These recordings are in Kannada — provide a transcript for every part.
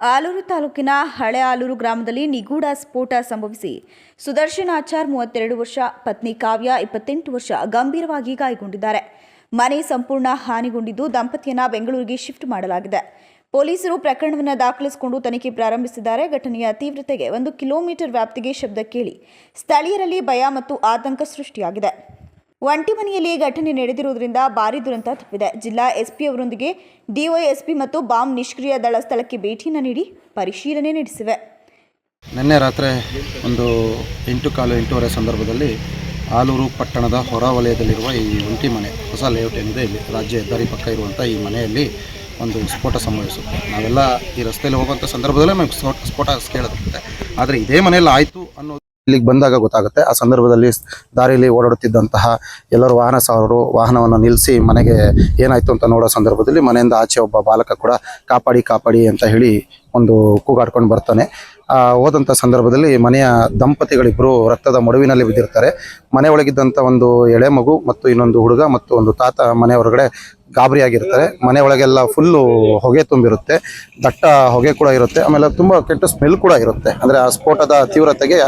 ಆಲೂರು ತಾಲೂಕಿನ ಹಳೆ ಆಲೂರು ಗ್ರಾಮದಲ್ಲಿ ನಿಗೂಢ ಸ್ಫೋಟ ಸಂಭವಿಸಿ. ಸುದರ್ಶನ್ ಆಚಾರ್ ಮೂವತ್ತೆರಡು ವರ್ಷ, ಪತ್ನಿ ಕಾವ್ಯ ಇಪ್ಪತ್ತೆಂಟು ವರ್ಷ ಗಂಭೀರವಾಗಿ ಗಾಯಗೊಂಡಿದ್ದಾರೆ. ಮನೆ ಸಂಪೂರ್ಣ ಹಾನಿಗೊಂಡಿದ್ದು ದಂಪತಿಯನ್ನ ಬೆಂಗಳೂರಿಗೆ ಶಿಫ್ಟ್ ಮಾಡಲಾಗಿದೆ. ಪೊಲೀಸರು ಪ್ರಕರಣವನ್ನು ದಾಖಲಿಸಿಕೊಂಡು ತನಿಖೆ ಪ್ರಾರಂಭಿಸಿದ್ದಾರೆ. ಘಟನೆಯ ತೀವ್ರತೆಗೆ ಒಂದು ಕಿಲೋಮೀಟರ್ ವ್ಯಾಪ್ತಿಗೆ ಶಬ್ದ ಕೇಳಿ ಸ್ಥಳೀಯರಲ್ಲಿ ಭಯ ಮತ್ತು ಆತಂಕ ಸೃಷ್ಟಿಯಾಗಿದೆ. ಒಂಟಿ ಮನೆಯಲ್ಲಿ ಘಟನೆ ನಡೆದಿರುವುದರಿಂದ ಭಾರಿ ದುರಂತ ತಪ್ಪಿದೆ. ಜಿಲ್ಲಾ ಎಸ್ಪಿ ಅವರೊಂದಿಗೆ ಡಿವೈಎಸ್ಪಿ ಮತ್ತು ಬಾಂಬ್ ನಿಷ್ಕ್ರಿಯ ದಳ ಸ್ಥಳಕ್ಕೆ ಭೇಟಿಯನ್ನು ನೀಡಿ ಪರಿಶೀಲನೆ ನಡೆಸಿವೆ. ನಿನ್ನೆ ರಾತ್ರಿ ಒಂದು ಎಂಟು ಕಾಲು ಎಂಟೂವರೆ ಸಂದರ್ಭದಲ್ಲಿ ಆಲೂರು ಪಟ್ಟಣದ ಹೊರ ವಲಯದಲ್ಲಿರುವ ಈ ಒಂಟಿ ಮನೆ, ಹೊಸ ಲೇಔಟ್ ಏನಿದೆ, ಇಲ್ಲಿ ರಾಜ್ಯ ಹೆದ್ದಾರಿ ಪಕ್ಕ ಇರುವಂಥ ಈ ಮನೆಯಲ್ಲಿ ಒಂದು ಸ್ಫೋಟ ಸಂಭವಿಸುತ್ತೆ. ನಾವೆಲ್ಲ ಈ ರಸ್ತೆಯಲ್ಲಿ ಹೋಗುವಂಥ ಸಂದರ್ಭದಲ್ಲೇ ನಮಗೆ ಸ್ಫೋಟ ಸ್ಫೋಟ ಕೇಳುತ್ತೆ ಆದರೆ ಇದೇ ಮನೆಯಲ್ಲಿ ಆಯಿತು ಅನ್ನೋದು ಇಲ್ಲಿಗೆ ಬಂದಾಗ ಗೊತ್ತಾಗುತ್ತೆ. ಆ ಸಂದರ್ಭದಲ್ಲಿ ದಾರಿಯಲ್ಲಿ ಓಡಾಡುತ್ತಿದ್ದಂತಹ ಎಲ್ಲರೂ ವಾಹನ ಸವಾರರು ವಾಹನವನ್ನು ನಿಲ್ಲಿಸಿ ಮನೆಗೆ ಏನಾಯಿತು ಅಂತ ನೋಡೋ ಸಂದರ್ಭದಲ್ಲಿ ಮನೆಯಿಂದ ಆಚೆ ಒಬ್ಬ ಬಾಲಕ ಕೂಡ ಕಾಪಾಡಿ ಕಾಪಾಡಿ ಅಂತ ಹೇಳಿ ಒಂದು ಕೂಗಾಡ್ಕೊಂಡು ಬರ್ತಾನೆ. ಹೋದಂಥ ಸಂದರ್ಭದಲ್ಲಿ ಮನೆಯ ದಂಪತಿಗಳಿಬ್ಬರು ರಕ್ತದ ಮಡುವಿನಲ್ಲಿ ಬಿದ್ದಿರ್ತಾರೆ. ಮನೆ ಒಳಗಿದ್ದಂಥ ಒಂದು ಎಳೆ ಮಗು ಮತ್ತು ಇನ್ನೊಂದು ಹುಡುಗ ಮತ್ತು ಒಂದು ತಾತ ಮನೆ ಹೊರಗಡೆ ಗಾಬರಿಯಾಗಿರ್ತಾರೆ ಮನೆ ಒಳಗೆಲ್ಲ ಫುಲ್ಲು ಹೊಗೆ ತುಂಬಿರುತ್ತೆ. ದಟ್ಟ ಹೊಗೆ ಕೂಡ ಇರುತ್ತೆ. ಆಮೇಲೆ ತುಂಬ ಕೆಟ್ಟ ಸ್ಮೆಲ್ ಕೂಡ ಇರುತ್ತೆ. ಅಂದರೆ ಆ ಸ್ಫೋಟದ ತೀವ್ರತೆಗೆ,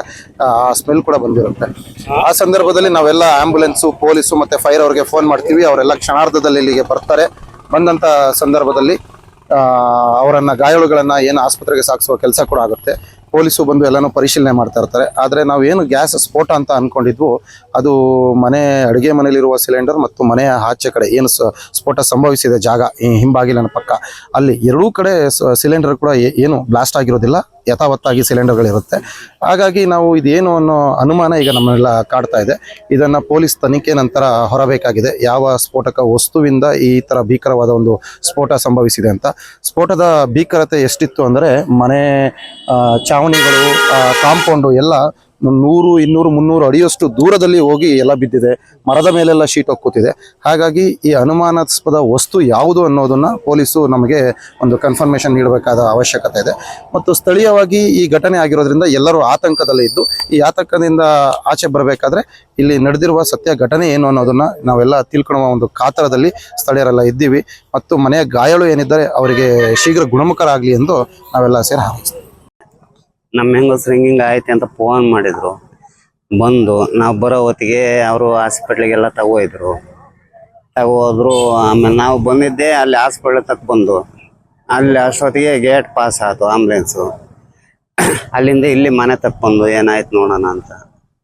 ಆ ಸ್ಮೆಲ್ ಕೂಡ ಬಂದಿರುತ್ತೆ. ಆ ಸಂದರ್ಭದಲ್ಲಿ ನಾವೆಲ್ಲ ಆಂಬ್ಯುಲೆನ್ಸು ಪೊಲೀಸು ಮತ್ತು ಫೈರ್ ಅವ್ರಿಗೆ ಫೋನ್ ಮಾಡ್ತೀವಿ. ಅವರೆಲ್ಲ ಕ್ಷಣಾರ್ಧದಲ್ಲಿ ಇಲ್ಲಿಗೆ ಬರ್ತಾರೆ. ಬಂದಂಥ ಸಂದರ್ಭದಲ್ಲಿ ಅವರನ್ನು ಗಾಯಾಳುಗಳನ್ನ ಏನು ಆಸ್ಪತ್ರೆಗೆ ಸಾಗಿಸುವ ಕೆಲಸ ಕೂಡ ಆಗುತ್ತೆ. ಪೊಲೀಸು ಬಂದು ಎಲ್ಲನೂ ಪರಿಶೀಲನೆ ಮಾಡ್ತಾ ಇರ್ತಾರೆ. ಆದರೆ ನಾವು ಏನು ಗ್ಯಾಸ್ ಸ್ಫೋಟ ಅಂತ ಅನ್ಕೊಂಡಿದ್ವು, ಅದು ಮನೆ, ಅಡುಗೆ ಮನೆಯಲ್ಲಿರುವ ಸಿಲಿಂಡರ್ ಮತ್ತು ಮನೆಯ ಆಚೆ ಕಡೆ ಏನು ಸ್ಫೋಟ ಸಂಭವಿಸಿದೆ ಜಾಗ ಹಿಂಬಾಗಿಲಿನ ಪಕ್ಕ. ಅಲ್ಲಿ ಎರಡೂ ಕಡೆ ಸಿಲಿಂಡರ್ ಕೂಡ ಏನು ಬ್ಲಾಸ್ಟ್ ಆಗಿರೋದಿಲ್ಲ. ಯಥಾವತ್ತಾಗಿ ಸಿಲಿಂಡರ್ಗಳಿರುತ್ತೆ. ಹಾಗಾಗಿ ನಾವು ಇದೇನು ಅನ್ನೋ ಅನುಮಾನ ಈಗ ನಮ್ಮನ್ನೆಲ್ಲ ಕಾಡ್ತಾ ಇದೆ. ಇದನ್ನು ಪೊಲೀಸ್ ತನಿಖೆ ನಂತರ ಹೊರಬೇಕಾಗಿದೆ. ಯಾವ ಸ್ಫೋಟಕ ವಸ್ತುವಿಂದ ಈ ಥರ ಭೀಕರವಾದ ಒಂದು ಸ್ಫೋಟ ಸಂಭವಿಸಿದೆ ಅಂತ. ಸ್ಫೋಟದ ಭೀಕರತೆ ಎಷ್ಟಿತ್ತು ಅಂದರೆ ಮನೆ ಚಾವಣಿಗಳು ಕಾಂಪೌಂಡು ಎಲ್ಲ ನೂರು, ಇನ್ನೂರು, ಮುನ್ನೂರು ಅಡಿಯಷ್ಟು ದೂರದಲ್ಲಿ ಹೋಗಿ ಎಲ್ಲ ಬಿದ್ದಿದೆ. ಮರದ ಮೇಲೆಲ್ಲ ಶೀಟ್ ಹೋಗ್ಕೋತಿದೆ ಹಾಗಾಗಿ ಈ ಅನುಮಾನಾಸ್ಪದ ವಸ್ತು ಯಾವುದು ಅನ್ನೋದನ್ನ ಪೊಲೀಸು ನಮಗೆ ಒಂದು ಕನ್ಫರ್ಮೇಷನ್ ನೀಡಬೇಕಾದ ಅವಶ್ಯಕತೆ ಇದೆ. ಮತ್ತು ಸ್ಥಳೀಯವಾಗಿ ಈ ಘಟನೆ ಆಗಿರೋದ್ರಿಂದ ಎಲ್ಲರೂ ಆತಂಕದಲ್ಲೇ ಇದ್ದು, ಈ ಆತಂಕದಿಂದ ಆಚೆ ಬರಬೇಕಾದ್ರೆ ಇಲ್ಲಿ ನಡೆದಿರುವ ಸತ್ಯ ಘಟನೆ ಏನು ಅನ್ನೋದನ್ನ ನಾವೆಲ್ಲ ತಿಳ್ಕೊಳ್ಳುವ ಒಂದು ಕಾತರದಲ್ಲಿ ಸ್ಥಳೀಯರೆಲ್ಲ ಇದ್ದೀವಿ. ಮತ್ತು ಮನೆಯ ಗಾಯಾಳು ಏನಿದ್ದಾರೆ, ಅವರಿಗೆ ಶೀಘ್ರ ಗುಣಮುಖರಾಗಲಿ ಎಂದು ನಾವೆಲ್ಲ ಸೇರಿ ನಮ್ಮ ಹೆಂಗಸ್ರು ಹಿಂಗಿಂಗ್ ಐತೆ ಅಂತ ಫೋನ್ ಮಾಡಿದ್ರು. ಬಂದು ನಾವು ಬರೋ ಹೊತ್ತಿಗೆ ಅವರು ಹಾಸ್ಪಿಟ್ಲಿಗೆಲ್ಲ ತಗೋಯಿದ್ರು ತಗೋದ್ರು. ಆಮೇಲೆ ನಾವು ಬಂದಿದ್ದೆ ಅಲ್ಲಿ ಹಾಸ್ಪಿಟ್ಲ್ ತಕ್ಕ ಬಂದು. ಅಲ್ಲಿ ಅಷ್ಟೊತ್ತಿಗೆ ಗೇಟ್ ಪಾಸ್ ಆಯಿತು ಆಂಬುಲೆನ್ಸು ಅಲ್ಲಿಂದ ಇಲ್ಲಿ ಮನೆ ತಕ್ಕ ಬಂದು ಏನಾಯ್ತು ನೋಡೋಣ ಅಂತ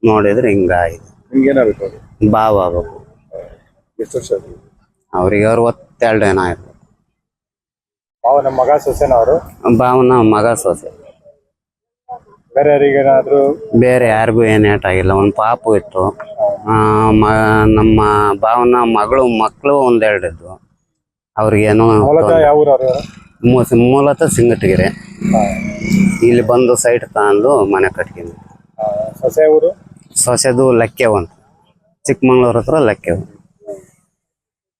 ನೋಡಿದ್ರೆ ಹಿಂಗಾಯ್ತು ನಿಮ್ಗೇನಾಗಬೇಕು ಅದು ಬಾವ್ ಆಗ್ಬೇಕು. ಎಷ್ಟು ವರ್ಷ ಅದು? ಅವ್ರಿಗೆ? ಅರವತ್ತೆರಡು ಏನಾಯ್ತು ಮಾವ ನಮ್ಮ ಮಗ ಸೊಸೆನ ಅವರು? ಬಾವನ ಮಗ ಸೊಸೆ. ಬೇರೆ ಯಾರಿಗೂ ಬೇರೆ ಯಾರಿಗೂ ಏನು ಆಗಿಲ್ಲ. ಒಂದು ಪಾಪು ಇತ್ತು. ಆ, ಮ ನಮ್ಮ ಭಾವನ ಮಗಳು ಮಕ್ಕಳು ಒಂದೆರಡಿದ್ದು ಇದ್ವು ಮೂಲತಃ ಯಾವ ಮೂ- ಮೂಲತಃ ಸಿಂಗಟಗಿರಿ. ಇಲ್ಲಿ ಬಂದು ಸೈಟ್ ತಗೊಂಡು ಮನೆ ಕಟ್ಕೊಂಡು ಸೊಸೆ ಊರು? ಸೊಸೆದು ಲಕ್ಕೆವ್ ಅಂತ. ಚಿಕ್ಕಮಂಗ್ಳೂರ್ ಹತ್ರ ಲಕ್ಕೆವ್.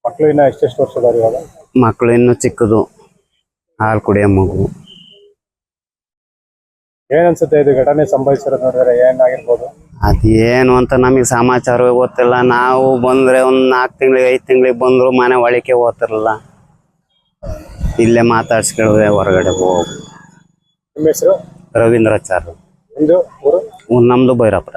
ಮಕ್ಕಳು ಇನ್ನ ಎಷ್ಟೆಷ್ಟು ವರ್ಷದವ್ರು ಇವಾಗ? ಮಕ್ಕಳು ಇನ್ನು ಚಿಕ್ಕದು. ಹಾಲು ಕುಡಿಯೋ ಮಗು. ಏನ್ ಅನ್ಸುತ್ತೆ ಇದು ಘಟನೆ ಸಂಭವಿಸಿರೋದು ನೋಡಿದ್ರೆ ಏನಾಗಿರ್ಬೋದು? ಅದೇನು ಅಂತ ನಮಗೆ ಸಮಾಚಾರ ಗೊತ್ತಿಲ್ಲ. ನಾವು ಬಂದ್ರೆ ಒಂದ್ ನಾಲ್ಕು ತಿಂಗಳಿಗೆ ಐದು ತಿಂಗಳಿಗೆ ಬಂದ್ರು ಮನೆ ಒಳಕ್ಕೆ ಹೋಗ್ತಿರಲ್ಲ ಇಲ್ಲೇ ಮಾತಾಡ್ಸ್ಕೊಳ್ಳುವೆ ಹೊರಗಡೆ ಹೋಗು ನಿಮ್ಮ ಹೆಸರು? ರವೀಂದ್ರಾಚಾರ್ಯ ನಿಮ್ದು ಊರು? ನಮ್ದು ಭೈರಪುರ